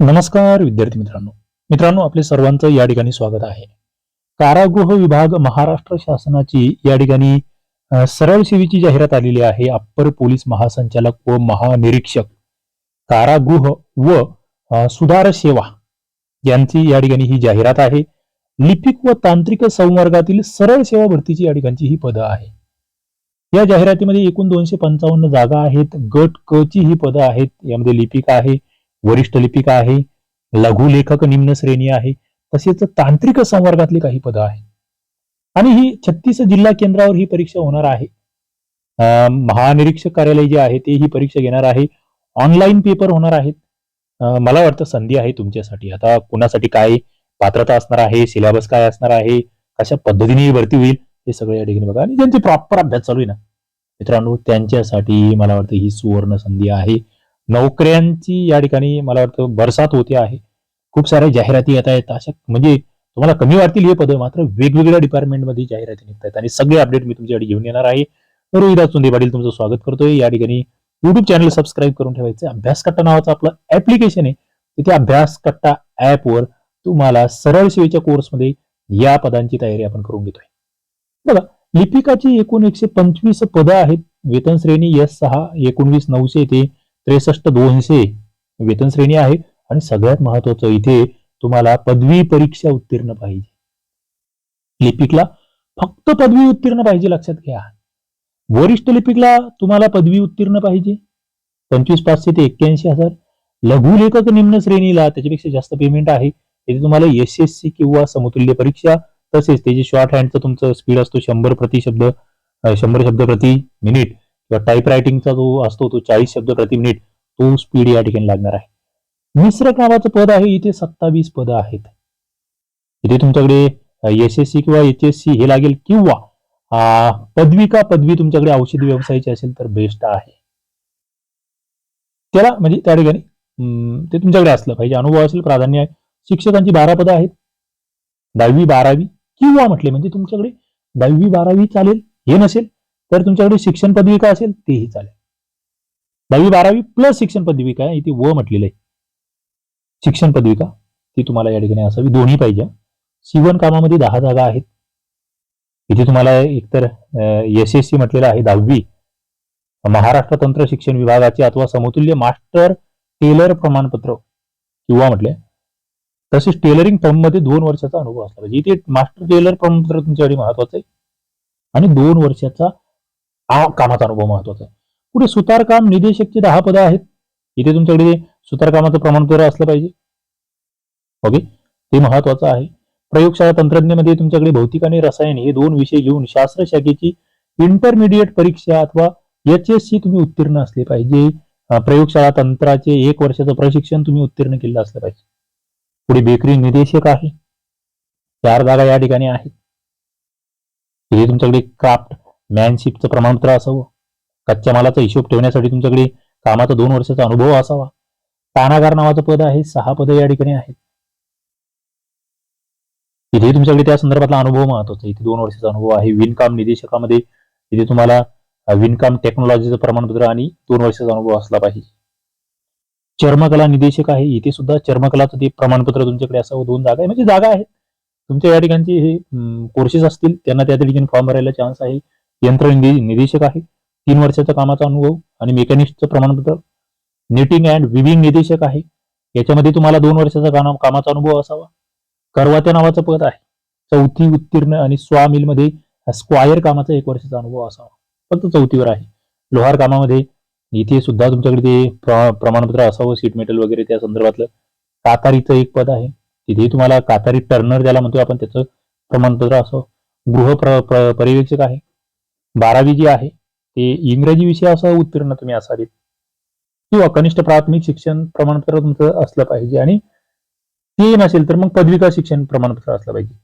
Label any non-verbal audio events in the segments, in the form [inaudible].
नमस्कार विद्यार्थी मित्रांनो. मित्रांनो आपले सर्वांचं या ठिकाणी स्वागत आहे. कारागृह विभाग महाराष्ट्र शासनाची या ठिकाणी सरळ सेवेची जाहिरात आलेली आहे. अप्पर पोलीस महासंचालक व महानिरीक्षक कारागृह व सुधार सेवा यांची या ठिकाणी ही जाहिरात आहे. लिपिक व तांत्रिक संवर्गातील सरळ सेवा भरतीची या ठिकाणची ही पदं आहे. या जाहिरातीमध्ये एकूण दोनशे पंचावन्न जागा आहेत. गट क ची ही पदं आहेत. यामध्ये लिपिक आहे. वरिष्ठ लिपिका आहे लघुलेखक निम्न श्रेणी आहे तसेच तांत्रिक संवर्गातली काही पदं आहेत. आणि ही छत्तीस जिल्हा केंद्रावर ही परीक्षा होणार आहे. महानिरीक्षक कार्यालय जे आहे ते ही परीक्षा घेणार आहे. ऑनलाईन पेपर होणार आहेत. मला वाटतं संधी आहे तुमच्यासाठी. आता कुणासाठी काय पात्रता असणार आहे सिलेबस काय असणार आहे कशा पद्धतीने भरती होईल हे सगळं या ठिकाणी बघा. आणि ज्यांचे प्रॉपर अभ्यास चालू आहे ना मित्रांनो त्यांच्यासाठी मला वाटतं ही सुवर्ण संधी आहे. नोकऱ्यांची या ठिकाणी मला वाटतं बरसात होते आहे. खूप साऱ्या जाहिराती येत आहेत. अशा म्हणजे तुम्हाला कमी वाटतील हे पद मात्र वेगवेगळ्या डिपार्टमेंटमध्ये जाहिराती निघत आहेत आणि सगळे अपडेट मी तुमच्याकडे घेऊन येणार आहे. रोहिदास चुंदे पाटील तुमचं स्वागत करतोय. या ठिकाणी युट्यूब चॅनल सबस्क्राईब करून ठेवायचं अभ्यास कट्टा नावाचं आपलं ऍप्लिकेशन आहे. तिथे अभ्यास कट्टा ऍपवर तुम्हाला सरळ सेवेच्या कोर्समध्ये या पदांची तयारी आपण करून घेतोय. बघा लिपिकाची एकूण एकशे पंचवीस पदं आहेत. वेतन श्रेणी एस सहा एकोणवीस नऊशे ते त्रेसष्ट दोनशे वेतन श्रेणी आहे आणि सगळ्यात महत्वाचं इथे तुम्हाला पदवी परीक्षा उत्तीर्ण पाहिजे. लिपिकला फक्त पदवी उत्तीर्ण पाहिजे लक्षात घ्या. वरिष्ठ लिपिकला तुम्हाला पदवी उत्तीर्ण पाहिजे. पंचवीस पाचशे ते एक्क्याऐंशी हजार. लघुलेखक निम्न श्रेणीला त्याच्यापेक्षा जास्त पेमेंट आहे. तिथे तुम्हाला एस एस सी किंवा समतुल्य परीक्षा तसेच त्याची शॉर्ट हँडचं तुमचं स्पीड असतो. शंभर प्रति शब्द शंभर शब्द प्रति मिनिट किंवा टाईप रायटिंगचा जो असतो तो चाळीस शब्द प्रति मिनिट तो स्पीड या ठिकाणी लागणार आहे. मिश्र क्रमाचं पद आहे इथे सत्तावीस पद आहेत. इथे तुमच्याकडे एसएससी किंवा एचएससी हे लागेल किंवा पदवी का पदवी तुमच्याकडे औषधी व्यवसायाची असेल तर बेस्ट आहे. त्याला म्हणजे त्या ठिकाणी ते तुमच्याकडे असलं पाहिजे. अनुभव असेल प्राधान्य आहे. शिक्षकांची बारा पदं आहेत. दहावी बारावी किंवा म्हटले म्हणजे तुमच्याकडे दहावी बारावी चालेल हे नसेल. तर तुमच्याकडे शिक्षण पदविका असेल? तेही चालेल. दहावी बारावी प्लस शिक्षण पदविका आहे इथे व म्हटलेलं आहे. शिक्षण पदविका ती तुम्हाला या ठिकाणी असावी. दोन्ही पाहिजे. शिवण कामामध्ये दहा जागा आहेत. इथे तुम्हाला एकतर एस एस सी म्हटलेलं आहे दहावी. महाराष्ट्र तंत्र शिक्षण विभागाचे अथवा समतुल्य मास्टर टेलर प्रमाणपत्र किंवा म्हटले तसेच टेलरिंग फर्ममध्ये दोन वर्षाचा अनुभव असला पाहिजे. इथे मास्टर टेलर प्रमाणपत्र तुमच्यासाठी महत्वाचं आहे. आणि दोन वर्षाचा हा कामाचा अनुभव महत्त्वाचा आहे. पुढे सुतारकाम निदेशकची दहा पदं आहेत. इथे तुमच्याकडे सुतारकामाचं प्रमाणपत्र असलं पाहिजे. ओके? ते महत्वाचं आहे. प्रयोगशाळा तंत्रज्ञमध्ये तुमच्याकडे भौतिक आणि रसायन हे दोन विषय घेऊन शास्त्र शाखेची इंटरमिडिएट परीक्षा अथवा एच एस सी तुम्ही उत्तीर्ण असले पाहिजे. प्रयोगशाळा तंत्राचे एक वर्षाचं प्रशिक्षण तुम्ही उत्तीर्ण केलं असलं पाहिजे. पुढे बेकरी निदेशक आहे. चार जागा या ठिकाणी आहेत. हे तुमच्याकडे क्राफ्ट मॅनशिपचं प्रमाणपत्र असावं. कच्च्या मालाचा हिशोब ठेवण्यासाठी तुमच्याकडे कामाचा दोन वर्षाचा अनुभव असावा. तानागार नावाचं पद आहे सहा पद या ठिकाणी आहेत. इथे तुमच्याकडे त्या संदर्भातला अनुभव महत्त्वाचा इथे दोन वर्षाचा अनुभव आहे. विणकाम निदेशकामध्ये इथे तुम्हाला विणकाम टेक्नॉलॉजीचं प्रमाणपत्र आणि दोन वर्षाचा अनुभव असला पाहिजे. चर्मकला निदेशक आहे. इथे सुद्धा चर्मकलाचं ते प्रमाणपत्र तुमच्याकडे असावं. दोन जागा आहे. म्हणजे जागा आहेत. तुमच्या या ठिकाणचे हे कोर्सेस असतील. त्यांना त्या ठिकाणी फॉर्म भरायला चान्स आहे. यंत्र निदे- निदेशक आहे. तीन वर्षाचा कामाचा अनुभव आणि मेकॅनिक्सचं प्रमाणपत्र. निटिंग अँड विविंग निदेशक आहे. याच्यामध्ये तुम्हाला दोन वर्षाचा कामाचा अनुभव असावा. करवात्या नावाचं पद आहे. चौथी उत्तीर्ण आणि स्वा मिलमध्ये स्क्वायर कामाचा एक वर्षाचा अनुभव असावा. फक्त चौथीवर आहे. लोहार कामामध्ये इथे सुद्धा तुमच्याकडे ते प्र- प्रमाणपत्र असावं. सीट मेटल वगैरे त्या संदर्भातलं. कातारीचं एक पद आहे. तिथे तुम्हाला कातारी टर्नर ज्याला म्हणतो आपण त्याचं प्रमाणपत्र असावं. गृह प्र- पर्यवेक्षक आहे. बारावी जी आहे ते इंग्रजी विषय उत्तीर्ण तुम्ही असावीत. किंवा कनिष्ठ प्राथमिक शिक्षण प्रमाणपत्र तुमचं असलं पाहिजे आणि ते नसेल तर मग पदविका शिक्षण प्रमाणपत्र असलं पाहिजे.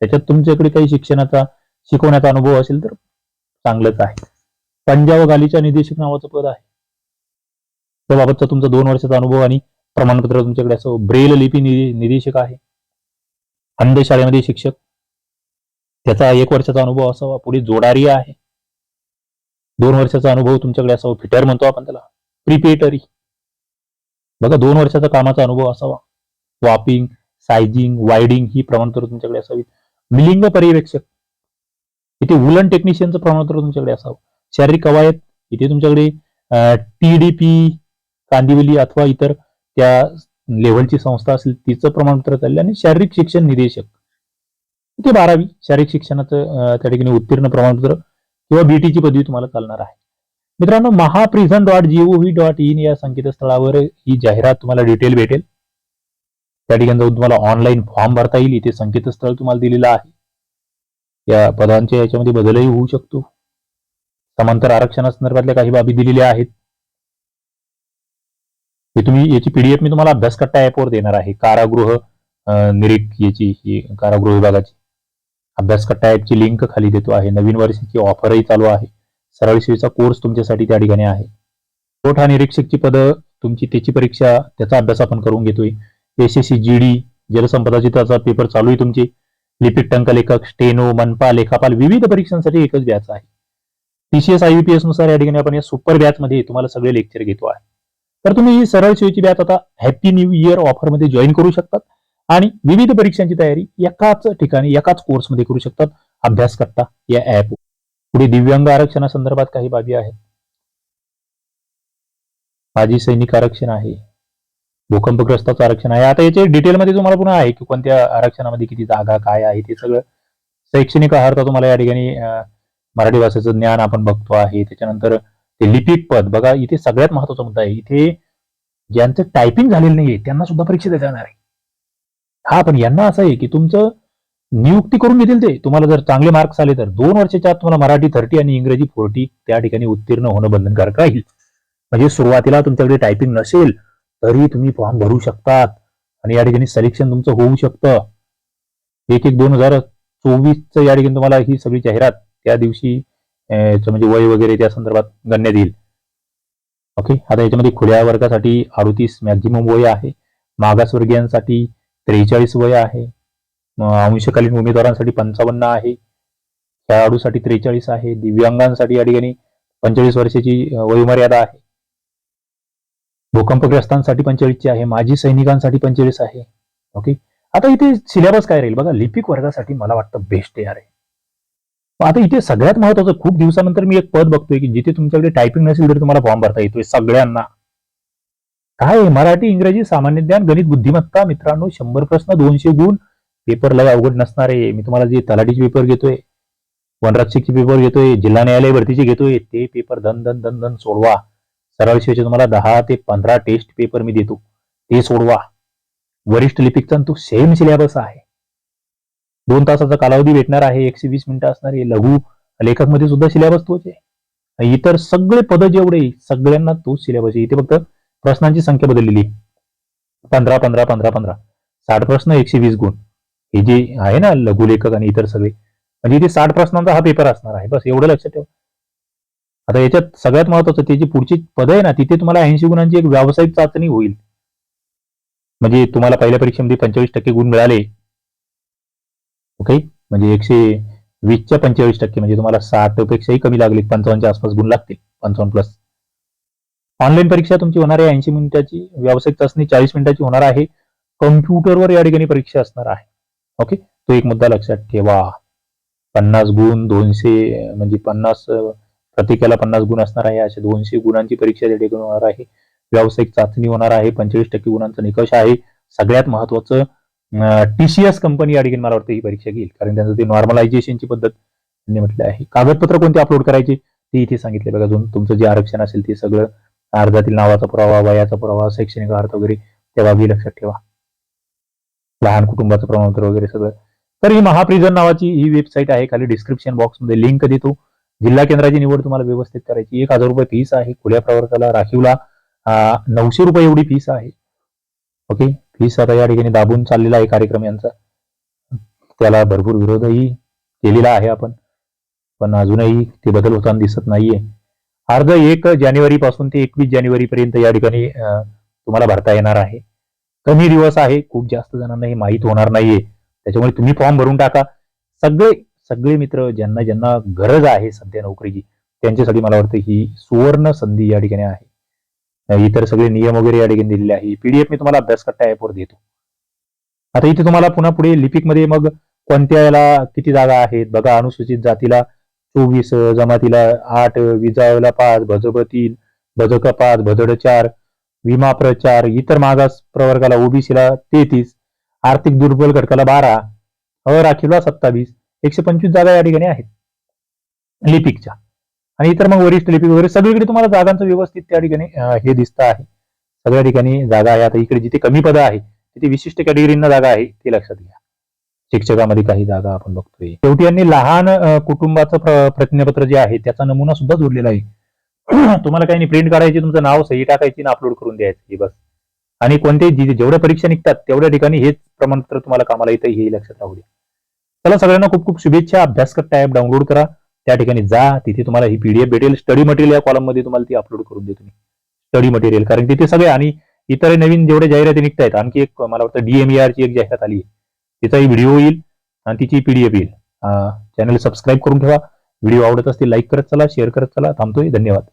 त्याच्यात तुमच्याकडे काही शिक्षणाचा शिकवण्याचा अनुभव असेल तर चांगलंच आहे. पंजाब गालीच्या निदेशक नावाचं पद आहे. त्याबाबतचा तुमचा दोन वर्षाचा अनुभव आणि प्रमाणपत्र तुमच्याकडे असं ब्रेल लिपी नि- निदेशक आहे. अंध शाळेमध्ये शिक्षक. त्याचा एक वर्षाचा अनुभव असावा. पुढे जोडारी आहे. दोन वर्षाचा अनुभव तुमच्याकडे असावा फिटर म्हणतो आपण त्याला. प्रिपेटरी बघा दोन वर्षाचा कामाचा अनुभव असावा. वापिंग सायझिंग वायडिंग ही प्रमाणपत्र तुमच्याकडे असावी. मिलिंग पर्यवेक्षक. इथे वुलन टेक्निशियनचं प्रमाणपत्र तुमच्याकडे असावं. शारीरिक कवायत इथे तुमच्याकडे टीडीपी कांदिवली अथवा इतर त्या लेव्हलची संस्था असेल तिचं प्रमाणपत्र चाललं आणि शारीरिक शिक्षण निदेशक. इथे बारावी. शारीरिक शिक्षणाचं त्या ठिकाणी उत्तीर्ण प्रमाणपत्र किंवा बीटीची पदवी तुम्हाला चालणार आहे. मित्रांनो Mahaprison dot G O V dot in या संकेतस्थळावर ही जाहिरात तुम्हाला डिटेल भेटेल. त्या ठिकाणी जाऊन तुम्हाला ऑनलाईन फॉर्म भरता येईल. इथे संकेतस्थळ तुम्हाला दिलेलं आहे. या पदांच्या याच्यामध्ये बदलही होऊ शकतो. समांतर आरक्षणासंदर्भातल्या काही बाबी दिलेल्या आहेत. हे तुम्ही याची पीडीएफ मी तुम्हाला अभ्यास करता ऍपवर देणार आहे. कारागृह अं, निरीक याची ही कारागृह विभागाची. अभ्यास कट्टा ऍपची लिंक खाली देतो आहे. नवीन वर्षाची ऑफरही चालू आहे. सरळ सेवेचा कोर्स तुमच्यासाठी त्या ठिकाणी आहे. पुरवठा निरीक्षकची पदं तुमची त्याची परीक्षा त्याचा अभ्यास आपण करून घेतोय. S S C G D जलसंपदाची त्याचा पेपर चालू आहे तुमची. लिपिक टंकलेखक स्टेनो मनपा लेखापाल विविध परीक्षांसाठी एकच बॅच आहे. टीसीएस आयबीपीएसनुसार या ठिकाणी आपण या सुपर बॅच मध्ये तुम्हाला सगळे लेक्चर घेतो आहे. तर तुम्ही ही सरळ सेवेची बॅच आता हॅपी न्यू इयर ऑफरमध्ये जॉईन करू शकतात. आणि विविध परीक्षांची तयारी एकाच ठिकाणी एकाच कोर्समध्ये करू शकतात अभ्यास करता या ऍप पुढे दिव्यांग आरक्षणासंदर्भात काही बाबी आहेत. माजी सैनिक आरक्षण आहे. भूकंपग्रस्ताचं आरक्षण आहे. आता याचे डिटेलमध्ये तुम्हाला पुन्हा आहे की कोणत्या आरक्षणामध्ये किती जागा काय आहे ते सगळं शैक्षणिक आहारता तुम्हाला या ठिकाणी मराठी भाषेचं ज्ञान आपण बघतो आहे. त्याच्यानंतर ते लिपिक पद. बघा इथे सगळ्यात महत्त्वाचा मुद्दा आहे. इथे ज्यांचं टायपिंग झालेलं नाहीये त्यांना सुद्धा परीक्षा देता येणार आहे. हा पण यांना असं आहे की तुमचं नियुक्ती करून घेतील ते. तुम्हाला जर चांगले मार्क्स आले तर दोन वर्षाच्या आत तुम्हाला मराठी थर्टी आणि इंग्रजी फोर्टी त्या ठिकाणी उत्तीर्ण होणं बंधनकारक राहील. म्हणजे सुरुवातीला तुमच्याकडे टायपिंग नसेल तरी तुम्ही फॉर्म भरू शकतात. आणि या ठिकाणी सिलेक्शन तुमचं होऊ शकतं. एक एक दोन हजार चोवीसचं या ठिकाणी तुम्हाला ही सगळी जाहिरात त्या दिवशी म्हणजे वय वगैरे त्या संदर्भात गणण्यात येईल. ओके आता याच्यामध्ये खुल्या वर्गासाठी अडोतीस मॅक्झिमम वय आहे. मागासवर्गीयांसाठी त्रेचाळीस वय आहे. अंशकालीन उमेदवारांसाठी पंचावन्न आहे. खेळाडूसाठी त्रेचाळीस आहे. दिव्यांगांसाठी या ठिकाणी पंचेचाळीस वर्षाची वयोमर्यादा आहे. भूकंपग्रस्तांसाठी पंचेचाळीसची आहे. माजी सैनिकांसाठी पंचेचाळीस आहे. ओके? आता इथे सिलेबस काय राहील? बघा लिपिक वर्गासाठी मला वाटतं बेस्ट आहे. अरे आता इथे सगळ्यात महत्वाचं खूप दिवसानंतर मी एक पद बघतोय की जिथे तुमच्याकडे टायपिंग नसेल तरी तुम्हाला फॉर्म भरता येतोय सगळ्यांना. काय मराठी इंग्रजी सामान्य ज्ञान गणित बुद्धिमत्ता मित्रांनो शंभर प्रश्न दोनशे गुण. पेपर लय अवघड नसणार आहे. मी तुम्हाला जे तलाठीचे पेपर घेतोय वनरक्षकचे पेपर घेतोय जिल्हा न्यायालय भरतीचे घेतोय ते पेपर धन धन धन धन सोडवा. सरळ शिवायचे तुम्हाला दहा ते पंधरा टेस्ट पेपर मी देतो. ते सोडवा. वरिष्ठ लिपिकचा तो सेम सिलेबस आहे. दोन तासाचा कालावधी भेटणार आहे. एकशे वीस मिनिटं असणार आहे. लघु लेखकमध्ये सुद्धा सिलेबस तोच आहे. इतर सगळे पद जेवढे सगळ्यांना तोच सिलेबस आहे. इथे फक्त प्रश्नांची संख्या बदललेली. आहे. पंधरा पंधरा पंधरा पंधरा. साठ प्रश्न एकशे वीस गुण. हे जे आहे ना लघु लेखक आणि इतर सगळे म्हणजे इथे साठ प्रश्नांचा हा पेपर असणार आहे. बस एवढं लक्षात ठेवा. आता याच्यात सगळ्यात महत्वाचं ते जी पुढची पद आहे ना तिथे तुम्हाला ऐंशी गुणांची एक व्यावसायिक चाचणी होईल. म्हणजे तुम्हाला पहिल्या परीक्षेमध्ये पंचेचाळीस टक्के गुण मिळाले. ओके म्हणजे एकशे वीसच्या पंचेचाळीस टक्के म्हणजे तुम्हाला साठ पेक्षाही कमी लागले पंचावन्नच्या आसपास गुण लागतील. पंचावन्न प्लस ऑनलाईन परीक्षा तुमची होणार आहे ऐंशी मिनिटाची व्यावसायिक चाचणी चाळीस मिनिटाची होणार आहे. कम्प्युटरवर या ठिकाणी परीक्षा असणार आहे. ओके तो एक मुद्दा लक्षात ठेवा. पन्नास गुण दोनशे म्हणजे पन्नास प्रत्येकाला पन्नास गुण असणार आहे. अशा दोनशे गुणांची परीक्षा त्या ठिकाणी होणार आहे. व्यावसायिक चाचणी होणार आहे. पंचेचाळीस टक्के गुणांचा निकष आहे. सगळ्यात महत्वाचं टीसीएस कंपनी या ठिकाणी मला वाटतं ही परीक्षा घेईल. कारण त्यांचं ते नॉर्मलायझेशनची पद्धत त्यांनी म्हटलं आहे. कागदपत्र कोणते अपलोड करायचे? ते इथे सांगितले बघा. अजून तुमचं जे आरक्षण असेल ते सगळं अर्धातील नावाचा पुरावा वयाचा पुरावा शैक्षणिक अर्थ वगैरे त्या बाबी लक्षात ठेवा. लहान कुटुंबाचं प्रमाणपत्र वगैरे सगळं. तर ही महाप्रिझन नावाची ही वेबसाईट आहे. खाली डिस्क्रिप्शन बॉक्समध्ये लिंक देतो. जिल्हा केंद्राची निवड तुम्हाला व्यवस्थित करायची. एक हजार रुपये फीस आहे खुल्या प्रवर्गाला राखीवला. नऊशे रुपये एवढी फीस आहे. ओके फीस आता या ठिकाणी दाबून चाललेला आहे कार्यक्रम यांचा. त्याला भरपूर विरोधही केलेला आहे आपण. पण अजूनही ते बदल होताना दिसत नाहीये. अर्ज एक जानेवारी पासून ते एकवीस जानेवारी पर्यंत या ठिकाणी तुम्हाला भरता येणार आहे. कमी दिवस आहे खूप जास्त जणांना हे माहीत होणार नाहीये. त्याच्यामुळे तुम्ही फॉर्म भरून टाका. सगळे सगळे मित्र ज्यांना ज्यांना गरज आहे सध्या नोकरीची त्यांच्यासाठी मला वाटतं ही सुवर्ण संधी या ठिकाणी आहे. इतर सगळे नियम वगैरे या ठिकाणी दिलेले आहे. पीडीएफ मी तुम्हाला अभ्यास करता ऍपवर देतो. आता इथे तुम्हाला पुन्हा पुढे लिपिकमध्ये मग कोणत्या याला किती जागा आहेत बघा अनुसूचित जातीला चोवीस जमातीला आठ विजावला पाच भजप तीन भजक पाच भजड चार विमा प्रचार इतर मागास प्रवर्गाला ओबीसीला तेहतीस आर्थिक दुर्बल घटकाला बारा अराखीवला सत्तावीस एकशे पंचवीस जागा या ठिकाणी आहेत. लिपिकच्या. आणि इतर मग वरिष्ठ लिपिक वगैरे सगळीकडे तुम्हाला जागांचं व्यवस्थित त्या ठिकाणी हे दिसतं आहे. सगळ्या ठिकाणी जागा आहे. आता इकडे जिथे कमी पदं आहे तिथे विशिष्ट कॅटेगरींना जागा आहे ते लक्षात घ्या. शिक्षकामध्ये काही जागा आपण बघतोय. शेवटी यांनी लहान कुटुंबाचं प्रतिज्ञापत्र जे आहे त्याचा नमुना सुद्धा जोडलेला आहे. [clears throat] तुम्हाला काही नाही प्रिंट काढायची तुमचं नाव सही टाकायची आणि अपलोड करून द्यायचं बस. आणि कोणते जेवढ्या परीक्षा निघतात तेवढ्या ठिकाणी हेच प्रमाणपत्र तुम्हाला कामाला येतं हे लक्षात राहू द्या. चला सगळ्यांना खूप खूप शुभेच्छा. अभ्यासक टॅप ऍप डाउनलोड करा. त्या ठिकाणी जा. तिथे तुम्हाला ही पीडीएफ भेटेल. स्टडी मटेरियल या कॉलममध्ये तुम्हाला ती अपलोड करून देतो मी. स्टडी मटेरियल कारण तिथे सगळे आणि इतर नवीन जेवढे जाहिराती निघत आहेत आणखी एक मला वाटतं डीएमईआरची एक जाहिरात आली आहे. तिचाही व्हिडिओ येईल आणि तिची पीडीएफ येईल. चॅनल सबस्क्राईब करून ठेवा. व्हिडिओ आवडत असतील लाईक करत चला शेअर करत चला. थांबतोय. धन्यवाद.